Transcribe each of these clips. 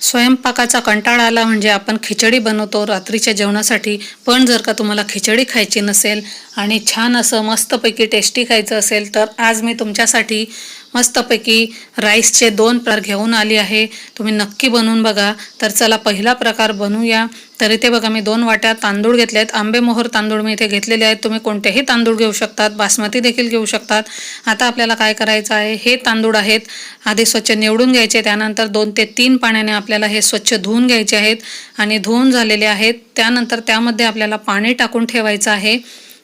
स्वयंपाकाचा कंटाळा आला म्हणजे आपण खिचडी बनवतो रात्रीच्या जेवणासाठी. पण जर का तुम्हाला खिचडी खायची नसेल आणि छान असं मस्तपैकी टेस्टी खायचं असेल तर आज मी तुमच्यासाठी मस्तपैकी राईसचे दोन प्रकार घेऊन आली आहे. तुम्ही नक्की बनवून बघा. तर चला पहिला प्रकार बनवूया. तर इथे बघा मी दोन वाट्या तांदूळ घेतले आहेत. आंबेमोहर तांदूळ मी इथे घेतलेले आहेत. तुम्ही कोणतेही तांदूळ घेऊ शकतात. बासमती देखील घेऊ शकतात. आता आपल्याला काय करायचं आहे? हे तांदूळ आहेत. आधी स्वच्छ निवडून घ्यायचे. त्यानंतर दोन ते तीन पाण्याने आपल्याला हे स्वच्छ धुवून घ्यायचे आहेत. आणि धुवून झालेले आहेत. त्यानंतर त्यामध्ये आपल्याला पाणी टाकून ठेवायचं आहे.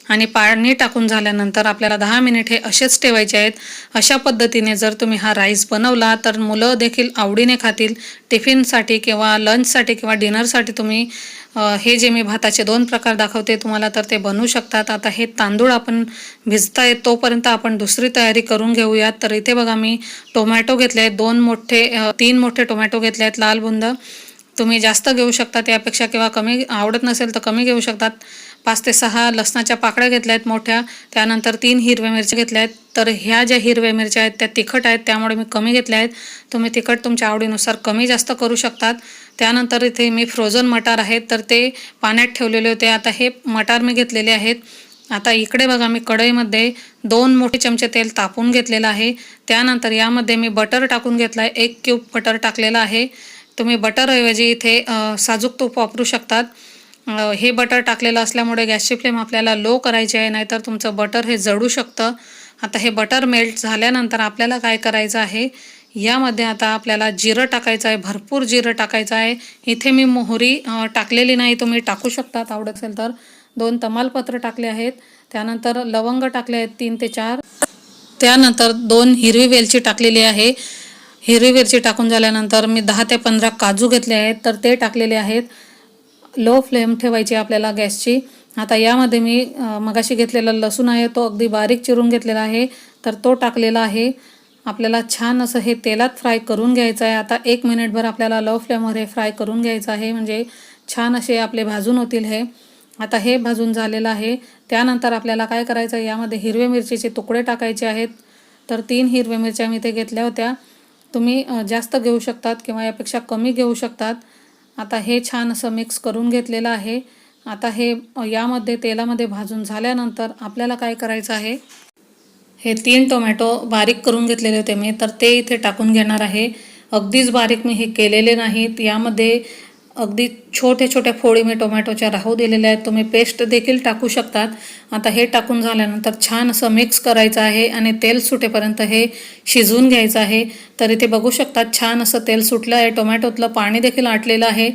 आणि पाणी टाकून झाल्यानंतर आपल्याला दहा मिनिट हे असेच ठेवायचे आहेत. अशा पद्धतीने जर तुम्ही हा राईस बनवला तर मुलं देखील आवडीने खातील. टिफिनसाठी किंवा लंचसाठी किंवा डिनरसाठी तुम्ही हे जे मी भाताचे दोन प्रकार दाखवते तुम्हाला तर ते बनवू शकतात. आता हे तांदूळ आपण भिजता येत तोपर्यंत आपण दुसरी तयारी करून घेऊयात. तर इथे बघा मी टोमॅटो घेतले आहेत. दोन मोठे तीन मोठे टोमॅटो घेतले आहेत. लाल बुंद. तुम्ही जास्त घेऊ शकता त्यापेक्षा किंवा कमी आवडत नसेल तर कमी घेऊ शकतात. पाच ते सहा लसणाच्या पाकळ्या घेतल्या आहेत मोठ्या त्यानंतर तीन हिरव्या मिरच्या घेतल्या आहेत. तर ह्या ज्या हिरव्या मिरच्या आहेत त्या तिखट आहेत त्यामुळे मी कमी घेतल्या आहेत. तुम्ही तिखट तुमच्या आवडीनुसार कमी जास्त करू शकतात. त्यानंतर इथे मी फ्रोझन मटार आहेत तर ते पाण्यात ठेवलेले होते. आता हे मटार मी घेतलेले आहेत. आता इकडे बघा मी कढईमध्ये दोन मोठे चमचे तेल तापून घेतलेलं आहे. त्यानंतर यामध्ये मी बटर टाकून घेतला आहे एक क्यूब बटर टाकलेलं आहे. तुम्ही बटरऐवजी इथे साजूक तूप वापरू शकतात. हे बटर टाकलेलं असल्यामुळे गॅसची फ्लेम आपल्याला लो करायची आहे नाहीतर तुमचं बटर हे जळू शकतं. आता हे बटर मेल्ट झाल्यानंतर आपल्याला काय करायचं आहे यामध्ये आता आपल्याला जिरं टाकायचं आहे भरपूर जिरं टाकायचं आहे. इथे मी मोहरी टाकलेली नाही तुम्ही टाकू शकतात आवडत असेल तर. दोन तमालपत्र टाकले आहेत. त्यानंतर लवंग टाकले आहेत तीन ते चार. त्यानंतर दोन हिरवी वेलची टाकलेली आहे. हिरवी वेलची टाकून झाल्यानंतर मी दहा ते पंधरा काजू घेतले आहेत तर ते टाकलेले आहेत. लो फ्लेम ठेवायची आपल्याला गॅसची. आता यामध्ये मी मगाशी घेतलेला लसूण आहे तो अगदी बारीक चिरून घेतलेला आहे तर तो टाकलेला आहे. आपल्याला छान असं हे तेलात फ्राय करून घ्यायचं आहे. आता एक मिनिटभर आपल्याला लो फ्लेमवर हे फ्राय करून घ्यायचं आहे म्हणजे छान असे आपले भाजून होतील हे. आता हे भाजून झालेलं आहे. त्यानंतर आपल्याला काय करायचं आहे यामध्ये हिरव्या मिरचीचे तुकडे टाकायचे आहेत. तर तीन हिरव्या मिरच्या मी ते घेतल्या होत्या. तुम्ही जास्त घेऊ शकतात किंवा यापेक्षा कमी घेऊ शकतात. आता हे छान असं मिक्स करून घेतलेलं आहे. आता हे यामध्ये तेलामध्ये भाजून झाल्यानंतर आपल्याला काय करायचं आहे? हे तीन टोमॅटो बारीक करून घेतलेले होते मी तर ते इथे टाकून घेणार आहे. अगदीच बारीक मी हे केलेले नाहीत. यामध्ये अगदी छोटे छोट्या फोडी मी टोमॅटोच्या राहू दिलेल्या आहेत. तुम्ही पेस्ट देखील टाकू शकतात. आता हे टाकून झाल्यानंतर छान असं मिक्स करायचं आहे आणि तेल सुटेपर्यंत हे शिजवून घ्यायचं आहे. तर इथे बघू शकतात छान असं तेल सुटलं आहे. टोमॅटोतलं पाणी देखील आटलेलं आहे.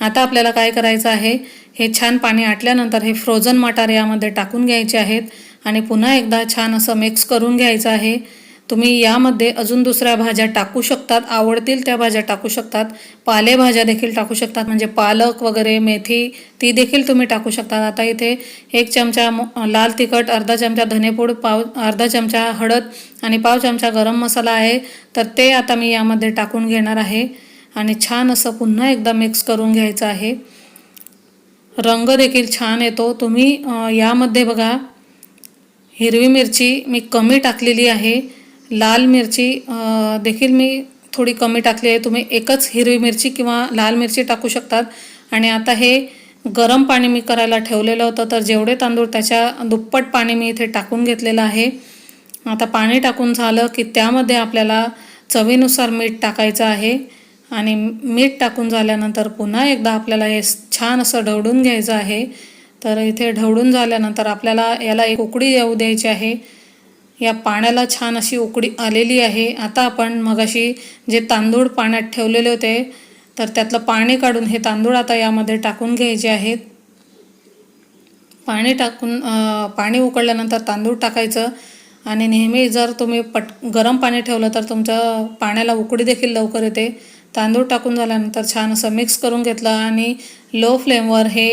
आता आपल्याला काय करायचं आहे? हे छान पाणी आटल्यानंतर हे फ्रोझन मटार यामध्ये टाकून घ्यायचे आहेत. आणि पुन्हा एकदा छान असं मिक्स करून घ्यायचं आहे. तुम्ही यामध्ये अजून दुसऱ्या भाज्या टाकू शकतात आवडतील त्या भाज्या टाकू शकतात पालेभाज्या देखील टाकू शकतात म्हणजे पालक वगैरे मेथी ती देखील तुम्ही टाकू शकतात आता इथे एक चमचा लाल तिखट अर्धा चमचा धनेपूड पाव अर्धा चमचा हळद आणि पाव चमचा गरम मसाला आहे. तर ते आता मी यामध्ये टाकून घेणार आहे. आणि छान असं पुन्हा एकदा मिक्स करून घ्यायचं आहे. रंग देखील छान येतो. तुम्ही यामध्ये बघा हिरवी मिरची मी कमी टाकलेली आहे. लाल मिरची देखील मी थोडी कमी टाकली आहे. तुम्ही एकच हिरवी मिरची किंवा लाल मिरची टाकू शकतात. आणि आता हे गरम पाणी मी करायला ठेवलेलं होतं तर जेवढे तांदूळ त्याच्या दुप्पट पाणी मी इथे टाकून घेतलेलं आहे. आता पाणी टाकून झालं की त्यामध्ये आपल्याला चवीनुसार मीठ टाकायचं आहे. आणि मीठ टाकून झाल्यानंतर पुन्हा एकदा आपल्याला हे छान असं ढवडून घ्यायचं आहे. तर इथे ढवडून झाल्यानंतर आपल्याला याला एक उकडी येऊ द्यायची आहे. या पाण्याला छान अशी उकडी आलेली आहे. आता आपण मगाशी जे तांदूळ पाण्यात ठेवलेले होते तर त्यातलं पाणी काढून हे तांदूळ आता यामध्ये टाकून घ्यायचे आहेत. पाणी टाकून पाणी उकळल्यानंतर तांदूळ टाकायचं आणि नेहमी जर तुम्ही पट गरम पाणी ठेवलं तर तुमचं पाण्याला उकडी देखील लवकर येते. तांदूळ टाकून झाल्यानंतर छान असं मिक्स करून घेतलं आणि लो फ्लेमवर हे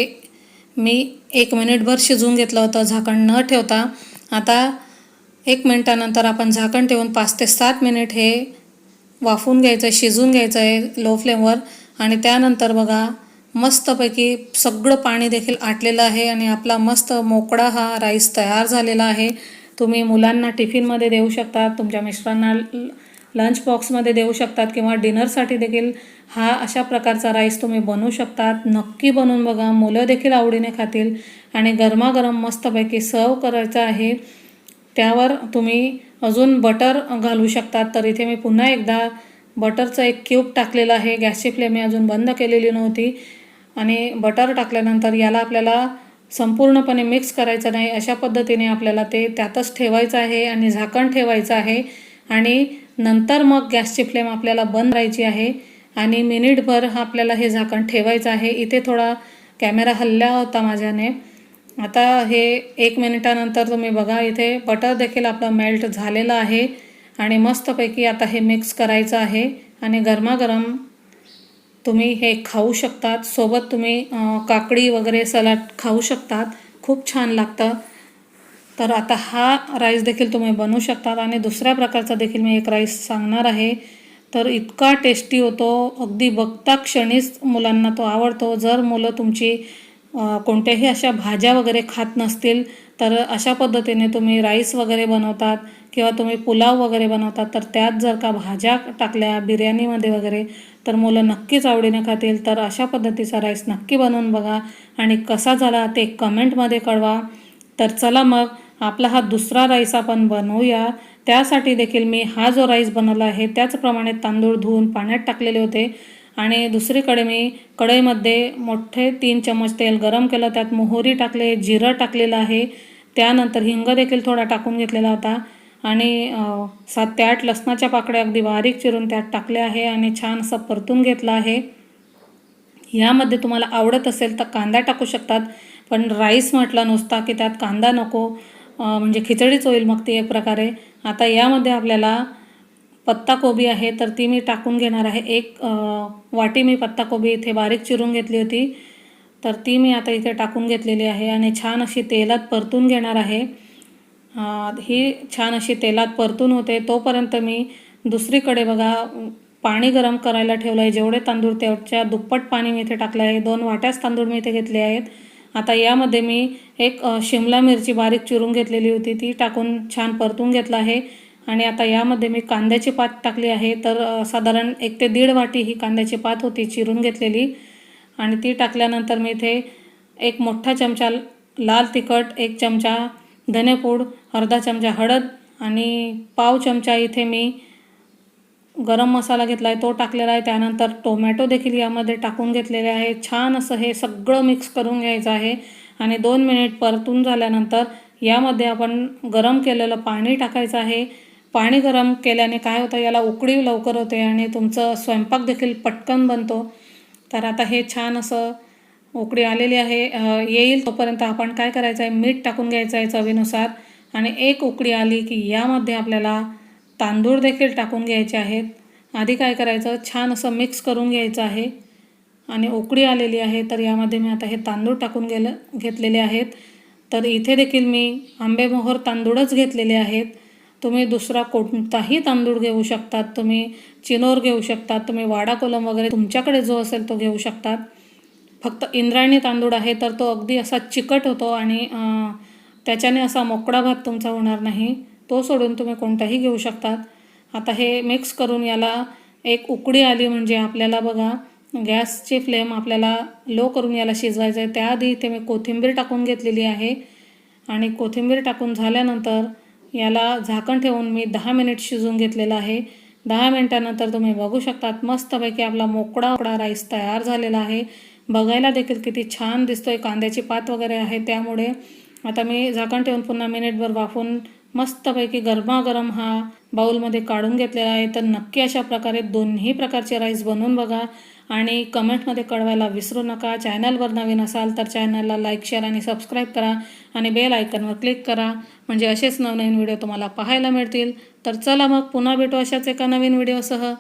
मी एक मिनिटभर शिजवून घेतलं होतं. झाकण न ठेवता. आता एक मिनटानंतर आपण झाकण ठेवून पाच ते सात मिनिट हे वाफवून घ्यायचं आहे शिजून घ्यायचं आहे लो फ्लेमवर आणि त्यानंतर बघा मस्तपैकी सगळं पाणी देखील आटलेलं आहे आणि आपला मस्त मोकळा हा राईस तयार झालेला आहे. तुम्ही मुलांना टिफिनमध्ये देऊ शकता तुमच्या मिस्टरांना लंच बॉक्समध्ये देऊ शकतात किंवा डिनरसाठी देखील हा अशा प्रकारचा राईस तुम्ही बनवू शकतात. नक्की बनवून बघा मुलं देखील आवडीने खातील आणि गरमागरम मस्तपैकी सर्व करायचं आहे. त्यावर तुम्ही अजून बटर घालू शकतात. तर इथे मी पुन्हा एकदा बटरचं एक क्यूब टाकलेलं आहे. गॅसची फ्लेम मी अजून बंद केलेली नव्हती. आणि बटर टाकल्यानंतर याला आपल्याला संपूर्णपणे मिक्स करायचं नाही. अशा पद्धतीने आपल्याला ते त्यातच ठेवायचं आहे आणि झाकण ठेवायचं आहे. आणि नंतर मग गॅसची फ्लेम आपल्याला बंद राहायची आहे. आणि मिनिटभर हा आपल्याला हे झाकण ठेवायचं आहे. इथे थोडा कॅमेरा हल्ला होता माझ्याने. आता हे एक मिनिटानंतर तुम्ही बघा इथे बटर देखील आपलं मेल्ट झालेलं आहे आणि मस्तपैकी आता हे मिक्स करायचं आहे आणि गरमागरम तुम्ही हे खाऊ शकतात. सोबत तुम्ही काकडी वगैरे सलाड खाऊ शकतात. खूप छान लागतं. तर आता हा राईस देखील तुम्ही बनवू शकतात आणि दुसऱ्या प्रकारचा देखील मी एक राईस सांगणार आहे. तर इतका टेस्टी होतो. अगदी बघता क्षणीच मुलांना तो आवडतो. जर मुलं तुमची कोणत्याही अशा भाज्या वगैरे खात नसतील तर अशा पद्धतीने तुम्ही राईस वगैरे बनवतात किंवा तुम्ही पुलाव वगैरे बनवतात तर त्यात जर का भाज्या टाकल्या बिर्याणीमध्ये वगैरे तर मुलं नक्कीच आवडीने खातील. तर अशा पद्धतीचा राईस नक्की बनवून बघा. आणि कसा झाला ते कमेंटमध्ये कळवा. तर चला मग आपला हा दुसरा राईस आपण बनवूया. त्यासाठी देखील मी हा जो राईस बनवला आहे त्याचप्रमाणे तांदूळ धुवून पाण्यात टाकलेले होते. आणि दुसरीकडे मी कढईमध्ये मोठे तीन चमच तेल गरम केलं त्यात मोहरी टाकले जिरं टाकलेलं आहे. त्यानंतर हिंग देखील थोडा टाकून घेतलेला होता. आणि सात ते आठ लसणाच्या पाकळ्या अगदी बारीक चिरून त्यात टाकल्या आहे आणि छान असं परतून घेतलं आहे. यामध्ये तुम्हाला आवडत असेल तर कांदा टाकू शकतात पण राईस म्हटला नुसता की त्यात कांदा नको. म्हणजे खिचडीच होईल मग ती एक प्रकारे. आता यामध्ये आपल्याला पत्ताकोबी आहे तर ती मी टाकून घेणार आहे. एक वाटी मी पत्ताकोबी इथे बारीक चिरून घेतली होती. तर ती मी आता इथे टाकून घेतलेली आहे आणि छान अशी तेलात परतून घेणार आहे. ही छान अशी तेलात परतून होते. तोपर्यंत मी दुसरीकडे बघा पाणी गरम करायला ठेवलं आहे जेवढे तांदूळ तेवढच्या दुप्पट पाणी मी इथे टाकलं आहे दोन वाट्याच तांदूळ मी इथे घेतले आहेत. आता यामध्ये मी एक शिमला मिरची बारीक चिरून घेतलेली होती. ती टाकून छान परतून घेतलं आहे. आणि आता यामध्ये मी कांद्याची पात टाकली आहे. तर साधारण एक ते दीड वाटी ही कांद्याची पात होती चिरून घेतलेली. आणि ती टाकल्यानंतर मी इथे एक मोठा चमचा लाल तिखट एक चमचा धनेपूड अर्धा चमचा हळद आणि पाव चमचा इथे मी गरम मसाला घेतला आहे तो टाकलेला आहे. त्यानंतर टोमॅटो देखील यामध्ये टाकून घेतलेले आहे. छान असं हे सगळं मिक्स करून घ्यायचं आहे. आणि दोन मिनिट परतून झाल्यानंतर यामध्ये आपण गरम केलेलं पाणी टाकायचं आहे. पाणी गरम केल्याने काय होतं याला उकळी लवकर होते आणि तुमचं स्वयंपाक देखील पटकन बनतो. तर आता हे छान असं उकळी आलेली आहे. येईल तोपर्यंत आपण काय करायचं आहे मीठ टाकून घ्यायचं आहे चवीनुसार आणि एक उकळी आली की यामध्ये आपल्याला तांदूळ देखील टाकून घ्यायचे आहेत. आधी काय करायचं? छान असं मिक्स करून घ्यायचं आहे. आणि उकळी आलेली आहे तर यामध्ये मी आता हे तांदूळ टाकून गेलं घेतलेले आहेत. तर इथे देखील मी आंबेमोहर तांदूळच घेतलेले आहेत. तुम्ही दुसरा कोणताही तांदूळ घेऊ शकतात तुम्ही चिनोर घेऊ शकतात तुम्ही वाडा कोलम वगैरे तुमच्याकडे जो असेल तो घेऊ शकतात. फक्त इंद्रायणी तांदूळ आहे तर तो अगदी असा चिकट होतो आणि त्याच्याने असा मोकळा भात तुमचा होणार नाही. तो सोडून तुम्ही कोणताही घेऊ शकतात. आता हे मिक्स करून याला एक उकडी आली म्हणजे आपल्याला बघा गॅसची फ्लेम आपल्याला लो करून याला शिजवायचं आहे. त्याआधी इथे मी कोथिंबीर टाकून घेतलेली आहे. आणि कोथिंबीर टाकून झाल्यानंतर याला झाकण ठेवून मी दहा मिनिट शिजून घेतलेलं आहे. दहा मिनिटानंतर तुम्ही बघू शकतात मस्तपैकी आपला मोकळा मोकळा राईस तयार झालेला आहे. बघायला देखील किती छान दिसतोय कांद्याची पात वगैरे आहे त्यामुळे. आता मी झाकण ठेवून पुन्हा मिनिटभर वाफून मस्तपैकी गरमागरम हा बाऊलमध्ये काढून घेतलेला आहे. तर नक्की अशा प्रकारे दोन्ही प्रकारचे राईस बनवून बघा. आणि कमेंटमध्ये कळवायला विसरू नका. चॅनलवर नवीन असाल तर चॅनलला लाईक शेअर आणि सबस्क्राईब करा आणि बेल आयकनवर क्लिक करा. म्हणजे असेच नवनवीन व्हिडिओ तुम्हाला पाहायला मिळतील. तर चला मग पुन्हा भेटू अशाच एका नवीन व्हिडिओसह